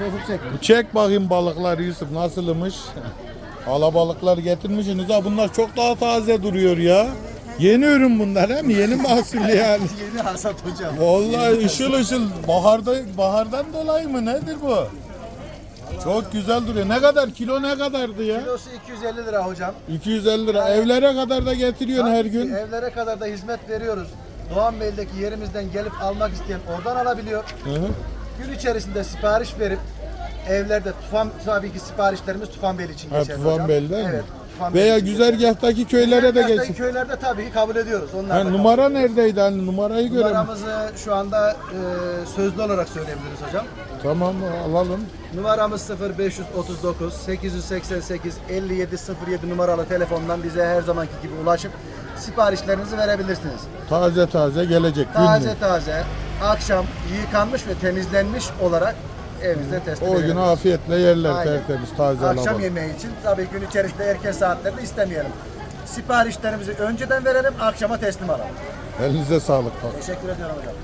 Çekip çek. Çek bakayım balıklar Yusuf nasılmış? Alabalıklar getirmişsiniz ha bunlar çok daha taze duruyor ya. Yeni ürün bunlar he mi? Yeni mahsul yani. Yeni hasat hocam. Vallahi ışıl ışıl baharda bahardan dolayı mı nedir bu? Çok güzel duruyor. Ne kadar kilo ne kadardı ya? Kilosu 250 lira hocam. 250 lira. Evlere kadar da getiriyorsun her gün. Evlere kadar da hizmet veriyoruz. Doğanbeyli'deki yerimizden gelip almak isteyen oradan alabiliyor. Hı hı. Gün içerisinde sipariş verip evlerde Tufan tabii ki siparişlerimiz Tufanbeyli için Ha, geçerli hocam. Tufanbeyli'den mi? Evet. Tufanbeyli Veya için güzergahtaki köylere de Güzergahtaki geçin. köylerde tabii ki kabul ediyoruz. Onlar Ha, da numara neredeydi hani numarayı görelim. Numaramızı şu anda e, sözlü olarak söyleyebiliriz hocam. Tamam alalım. Numaramız 0539 888 5707 numaralı telefondan bize her zamanki gibi ulaşıp siparişlerinizi verebilirsiniz. Taze taze gelecek Taze günlük. taze akşam yıkanmış ve temizlenmiş olarak evinizde teslim O gün afiytle yerler Aynen. tertemiz taze Akşam alabalık. yemeği için tabii gün içerisinde erken saatlerde istemeyelim. Siparişlerimizi önceden verelim, akşama teslim alalım. Elinize sağlık. Teşekkür ediyorum hocam.